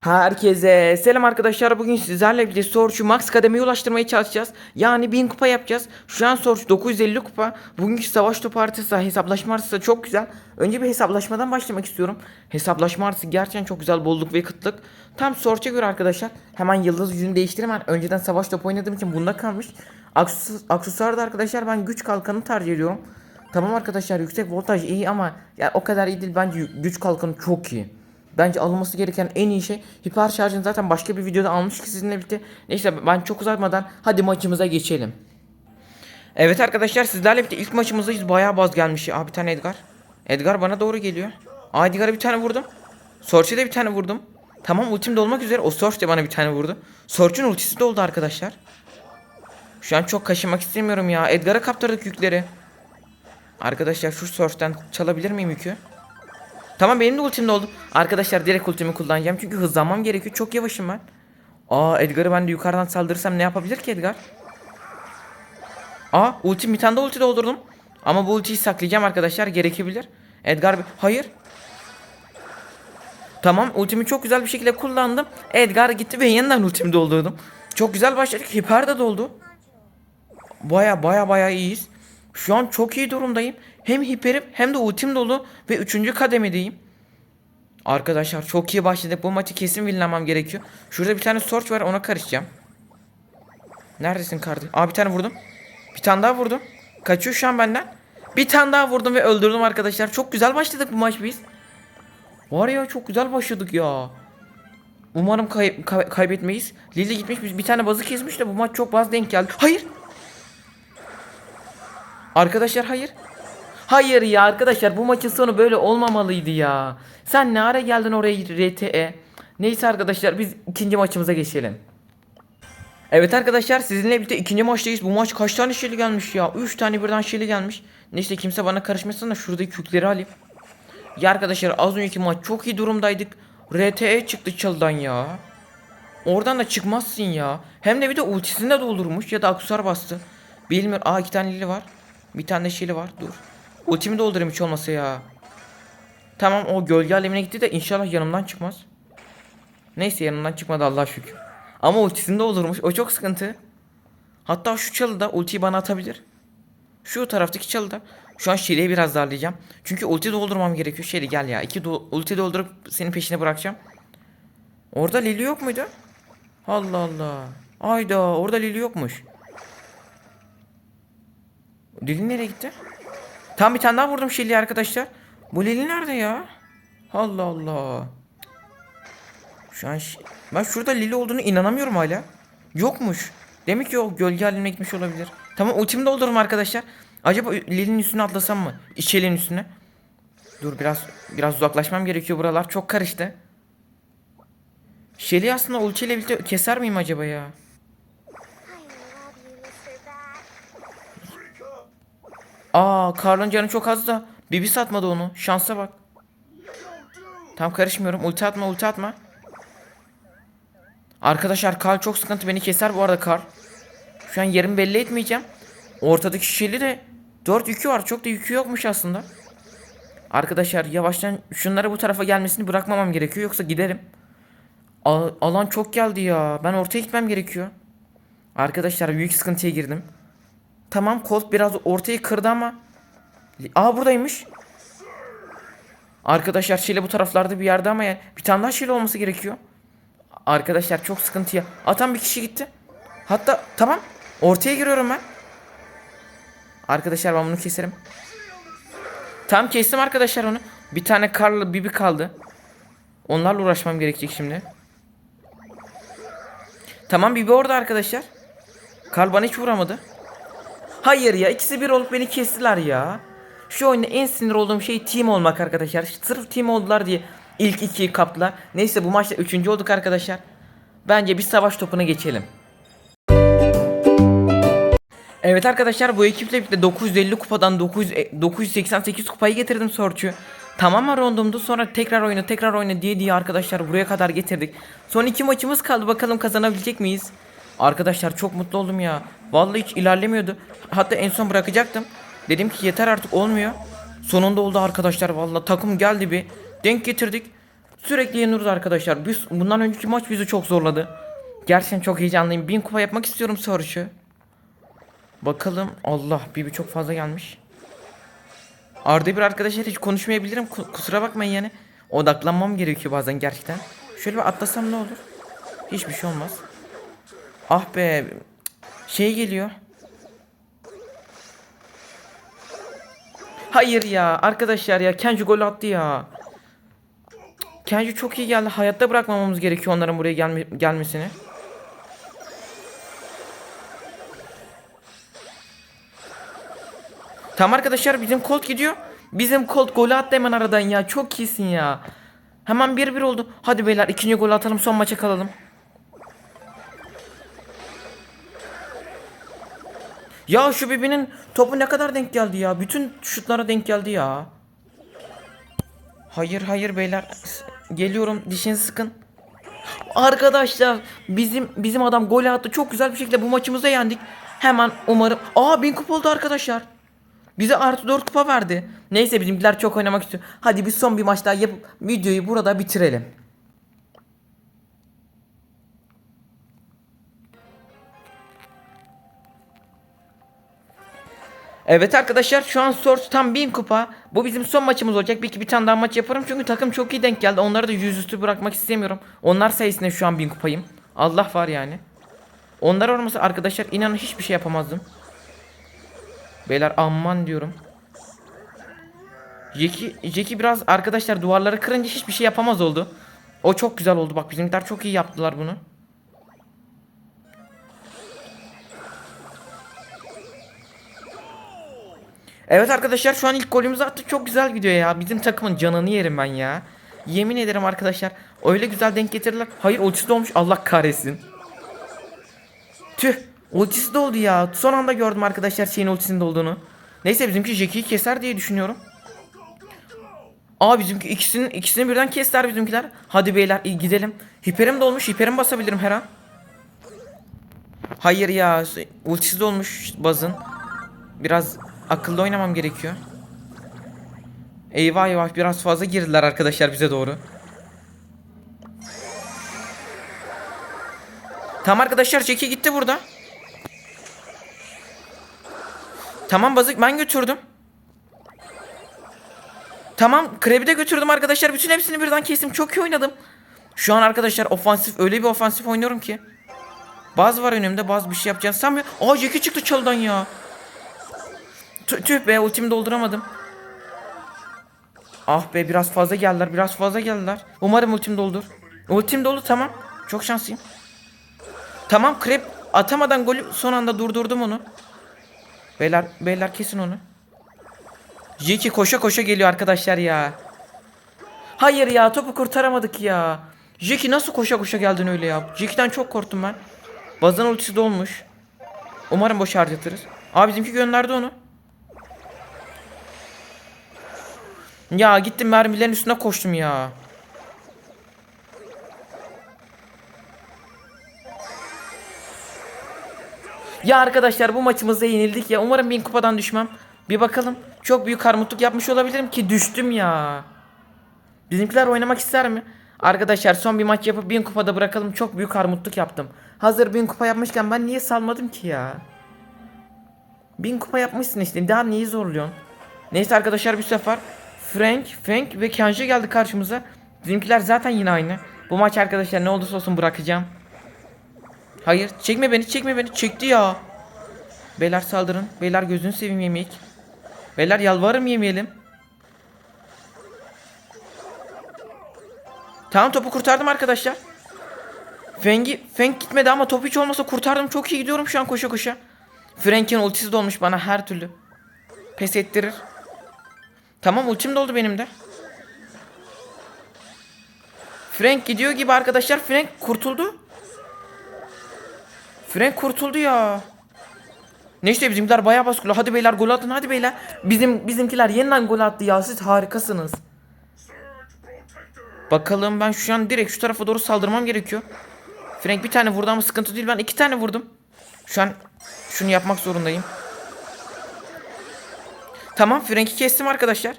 Herkese selam arkadaşlar. Bugün sizlerle birlikte Sorçu Max kademeye ulaştırmaya çalışacağız. Yani 1000 kupa yapacağız. Şu an Sorç 950 kupa. Bugünkü savaş topu haritası, hesaplaşma haritası çok güzel. Önce bir hesaplaşmadan başlamak istiyorum. Hesaplaşma haritası gerçekten çok güzel. Bolluk ve kıtlık. Tam Sorç'a göre arkadaşlar. Hemen yıldız yüzünü değiştireyim. Ben önceden savaş topu oynadığım için bunda kalmış. Aksesu- Aksesuarda arkadaşlar ben güç kalkanı tercih ediyorum. Tamam arkadaşlar yüksek voltaj iyi ama ya o kadar iyi değil bence güç kalkanı çok iyi. Bence alınması gereken en iyi şey hiper şarjını zaten başka bir videoda almıştık sizinle birlikte. Neyse ben çok uzatmadan hadi maçımıza geçelim. Evet arkadaşlar sizlerle birlikte ilk maçımızdayız. Bayağı baz gelmiş. Aa, bir tane Edgar. Edgar bana doğru geliyor. Aa Edgar'a bir tane vurdum. Sorç'a da bir tane vurdum. Tamam ultim de olmak üzere. O Sorç da bana bir tane vurdu. Sorç'un ultisi de oldu arkadaşlar. Şu an çok kaşımak istemiyorum ya. Edgar'a kaptırdık yükleri. Arkadaşlar şu Sorç'tan çalabilir miyim yükü? Tamam benim de ultim oldu. Arkadaşlar direkt ultimi kullanacağım çünkü hızlanmam gerekiyor. Çok yavaşım ben. Aa Edgar'ı ben de yukarıdan saldırırsam ne yapabilir ki Edgar? Aa ultim bir tane de ulti doldurdum. Ama bu ultiyi saklayacağım arkadaşlar gerekebilir. Edgar hayır. Tamam ultimi çok güzel bir şekilde kullandım. Edgar gitti ve yeniden ultimi doldurdum. Çok güzel başladık. Hiper de doldu. Baya baya baya iyiyiz. Şu an çok iyi durumdayım. Hem hiperim hem de ultim dolu ve 3. kademedeyim. Arkadaşlar çok iyi başladık. Bu maçı kesin winlemem gerekiyor. Şurada bir tane Sorch var ona karışacağım. Neredesin kardeşim? Aa bir tane vurdum. Bir tane daha vurdum. Kaçıyor şu an benden. Bir tane daha vurdum ve öldürdüm arkadaşlar. Çok güzel başladık bu maç biz. Var ya çok güzel başladık ya. Umarım kay- kay- kaybetmeyiz. Lili gitmiş bir tane bazı kesmiş de bu maç çok baz denk geldi. Hayır. Arkadaşlar hayır. Hayır ya arkadaşlar bu maçın sonu böyle olmamalıydı ya. Sen ne ara geldin oraya RTE? Neyse arkadaşlar biz ikinci maçımıza geçelim. Evet arkadaşlar sizinle birlikte ikinci maçtayız. Bu maç kaç tane şeli gelmiş ya? 3 tane birden şeli gelmiş. Neyse kimse bana karışmasın da şuradaki yükleri alayım. Ya arkadaşlar az önceki maç çok iyi durumdaydık. RTE çıktı çaldan ya. Oradan da çıkmazsın ya. Hem de bir de ultisini de doldurmuş ya da aksesuar bastı. Bilmiyorum. Aa iki tane lili var. Bir tane de şili var. Dur. Ultimi doldurayım hiç olmasa ya. Tamam o gölge alemine gitti de inşallah yanımdan çıkmaz. Neyse yanımdan çıkmadı Allah şükür. Ama ultisini doldurmuş. O çok sıkıntı. Hatta şu çalıda ultiyi bana atabilir. Şu taraftaki çalıda. Şu an Şeli'ye biraz darlayacağım. Çünkü ulti doldurmam gerekiyor. Şeli gel ya. İki do- ulti doldurup senin peşine bırakacağım. Orada Lili yok muydu? Allah Allah. Ayda orada Lili yokmuş. Lili nereye gitti? Tam bir tane daha vurdum Şeli'ye arkadaşlar. Bu Lili nerede ya? Allah Allah. Şu an ben şurada Lili olduğunu inanamıyorum hala. Yokmuş. Demek ki o gölge haline gitmiş olabilir. Tamam ultimi doldururum arkadaşlar. Acaba Lili'nin üstüne atlasam mı? İçeliğin üstüne. Dur biraz biraz uzaklaşmam gerekiyor buralar. Çok karıştı. Shelly aslında ulti ile birlikte keser miyim acaba ya? Aa Karl'ın canı çok az da. Bibi satmadı onu. Şansa bak. Tam karışmıyorum. Ulti atma ulti atma. Arkadaşlar Karl çok sıkıntı. Beni keser bu arada Karl. Şu an yerimi belli etmeyeceğim. Ortadaki Shelly de 4 yükü var. Çok da yükü yokmuş aslında. Arkadaşlar yavaştan şunlara bu tarafa gelmesini bırakmamam gerekiyor. Yoksa giderim. A- alan çok geldi ya. Ben ortaya gitmem gerekiyor. Arkadaşlar büyük sıkıntıya girdim. Tamam Colt biraz ortayı kırdı ama. Aa buradaymış. Arkadaşlar Şile bu taraflarda bir yerde ama ya bir tane daha Şile olması gerekiyor. Arkadaşlar çok sıkıntıya. Atan bir kişi gitti. Hatta tamam ortaya giriyorum ben. Arkadaşlar ben bunu keserim. Tam kestim arkadaşlar onu. Bir tane Karlı Bibi kaldı. Onlarla uğraşmam gerekecek şimdi. Tamam Bibi orada arkadaşlar. Karl bana hiç vuramadı. Hayır ya ikisi bir olup beni kestiler ya. Şu oyunda en sinir olduğum şey team olmak arkadaşlar. Sırf team oldular diye ilk ikiyi kaptılar. Neyse bu maçta üçüncü olduk arkadaşlar. Bence bir savaş topuna geçelim. Evet arkadaşlar bu ekiple birlikte 950 kupadan 900, e, 988 kupayı getirdim Sorçu. Tamamen rondumdu sonra tekrar oyna tekrar oyna diye diye arkadaşlar buraya kadar getirdik. Son iki maçımız kaldı bakalım kazanabilecek miyiz? Arkadaşlar çok mutlu oldum ya. Vallahi hiç ilerlemiyordu. Hatta en son bırakacaktım. Dedim ki yeter artık olmuyor. Sonunda oldu arkadaşlar vallahi takım geldi bir. Denk getirdik. Sürekli yeniyoruz arkadaşlar. Biz, bundan önceki maç bizi çok zorladı. Gerçekten çok heyecanlıyım. 1000 kupa yapmak istiyorum Search'ü. Bakalım. Allah bir çok fazla gelmiş. Arda bir arkadaşlar hiç konuşmayabilirim. Ku- Kusura bakmayın yani. Odaklanmam gerekiyor bazen gerçekten. Şöyle bir atlasam ne olur? Hiçbir şey olmaz. Ah be. Şey geliyor. Hayır ya arkadaşlar ya Kenji gol attı ya. Kenji çok iyi geldi. Hayatta bırakmamamız gerekiyor onların buraya gelme gelmesini. Tamam arkadaşlar bizim Colt gidiyor. Bizim Colt golü attı hemen aradan ya. Çok iyisin ya. Hemen 1-1 oldu. Hadi beyler ikinci gol atalım son maça kalalım. Ya şu Bibi'nin topu ne kadar denk geldi ya. Bütün şutlara denk geldi ya. Hayır hayır beyler. Geliyorum dişinizi sıkın. Arkadaşlar bizim bizim adam gol attı. Çok güzel bir şekilde bu maçımızda yendik. Hemen umarım. Aa 1000 kupa oldu arkadaşlar. Bize artı 4 kupa verdi. Neyse bizimkiler çok oynamak istiyor. Hadi biz son bir maç daha yapıp videoyu burada bitirelim. Evet arkadaşlar şu an Source tam 1000 kupa. Bu bizim son maçımız olacak. Bir, bir tane daha maç yaparım çünkü takım çok iyi denk geldi. Onları da yüzüstü bırakmak istemiyorum. Onlar sayesinde şu an 1000 kupayım. Allah var yani. Onlar olmasa arkadaşlar inanın hiçbir şey yapamazdım. Beyler aman diyorum. Jeki, Jeki biraz arkadaşlar duvarları kırınca hiçbir şey yapamaz oldu. O çok güzel oldu. Bak bizimkiler çok iyi yaptılar bunu. Evet arkadaşlar şu an ilk golümüzü attık. Çok güzel gidiyor ya. Bizim takımın canını yerim ben ya. Yemin ederim arkadaşlar. Öyle güzel denk getirdiler. Hayır ultisi olmuş. Allah kahretsin. Tüh. Ultisi de oldu ya. Son anda gördüm arkadaşlar şeyin ultisinin olduğunu. Neyse bizimki Jackie'yi keser diye düşünüyorum. Aa bizimki ikisinin ikisini birden kestiler bizimkiler. Hadi beyler gidelim. Hiperim de olmuş. Hiperim basabilirim her an. Hayır ya. Ultisi de olmuş bazın. Biraz akıllı oynamam gerekiyor. Eyvah eyvah biraz fazla girdiler arkadaşlar bize doğru. Tamam arkadaşlar Jackie gitti burada. Tamam bazık ben götürdüm. Tamam Kreb'i de götürdüm arkadaşlar. Bütün hepsini birden kestim. Çok iyi oynadım. Şu an arkadaşlar ofansif öyle bir ofansif oynuyorum ki. Bazı var önümde bazı bir şey yapacağını sanmıyorum. Aa Jackie çıktı çaldan ya. Tüh, tüh be ultimi dolduramadım. Ah be biraz fazla geldiler biraz fazla geldiler. Umarım ultim doldur. Ultim dolu tamam. Çok şanslıyım. Tamam krep atamadan golü son anda durdurdum onu. Beyler beyler kesin onu. Jiki koşa koşa geliyor arkadaşlar ya. Hayır ya topu kurtaramadık ya. Jiki nasıl koşa koşa geldin öyle ya? Jiki'den çok korktum ben. Bazan ultisi dolmuş. Umarım boş harcatırız. Aa bizimki gönderdi onu. Ya gittim mermilerin üstüne koştum ya. Ya arkadaşlar bu maçımızda yenildik ya. Umarım bin kupadan düşmem. Bir bakalım. Çok büyük armutluk yapmış olabilirim ki düştüm ya. Bizimkiler oynamak ister mi? Arkadaşlar son bir maç yapıp bin kupada bırakalım. Çok büyük armutluk yaptım. Hazır bin kupa yapmışken ben niye salmadım ki ya? Bin kupa yapmışsın işte. Daha neyi zorluyorsun? Neyse arkadaşlar bir sefer Frank, Frank ve Kenji geldi karşımıza. Bizimkiler zaten yine aynı. Bu maç arkadaşlar ne olursa olsun bırakacağım. Hayır çekme beni çekme beni çekti ya. Beyler saldırın. Beyler gözünü seveyim yemek. Beyler yalvarırım yemeyelim. Tamam topu kurtardım arkadaşlar. Feng'i Feng gitmedi ama top hiç olmasa kurtardım. Çok iyi gidiyorum şu an koşa koşa. Frank'in ultisi dolmuş bana her türlü. Pes ettirir. Tamam ultim doldu benim de. Frank gidiyor gibi arkadaşlar. Frank kurtuldu. Frank kurtuldu ya. Neyse bizimkiler bayağı baskılı. Hadi beyler gol atın hadi beyler. Bizim bizimkiler yeniden gol attı ya. Siz harikasınız. Bakalım ben şu an direkt şu tarafa doğru saldırmam gerekiyor. Frank bir tane vurdu ama sıkıntı değil. Ben iki tane vurdum. Şu an şunu yapmak zorundayım. Tamam Frank'i kestim arkadaşlar.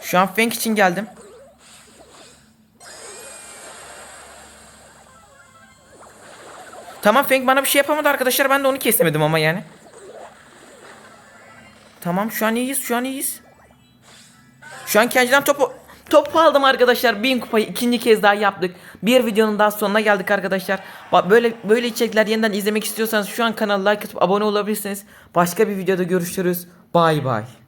Şu an Frank için geldim. Tamam Frank bana bir şey yapamadı arkadaşlar. Ben de onu kesmedim ama yani. Tamam şu an iyiyiz. Şu an iyiyiz. Şu an Kenji'den topu topu aldım arkadaşlar. Bin kupayı ikinci kez daha yaptık. Bir videonun daha sonuna geldik arkadaşlar. Böyle böyle içerikler yeniden izlemek istiyorsanız şu an kanala like atıp abone olabilirsiniz. Başka bir videoda görüşürüz. Bay bay.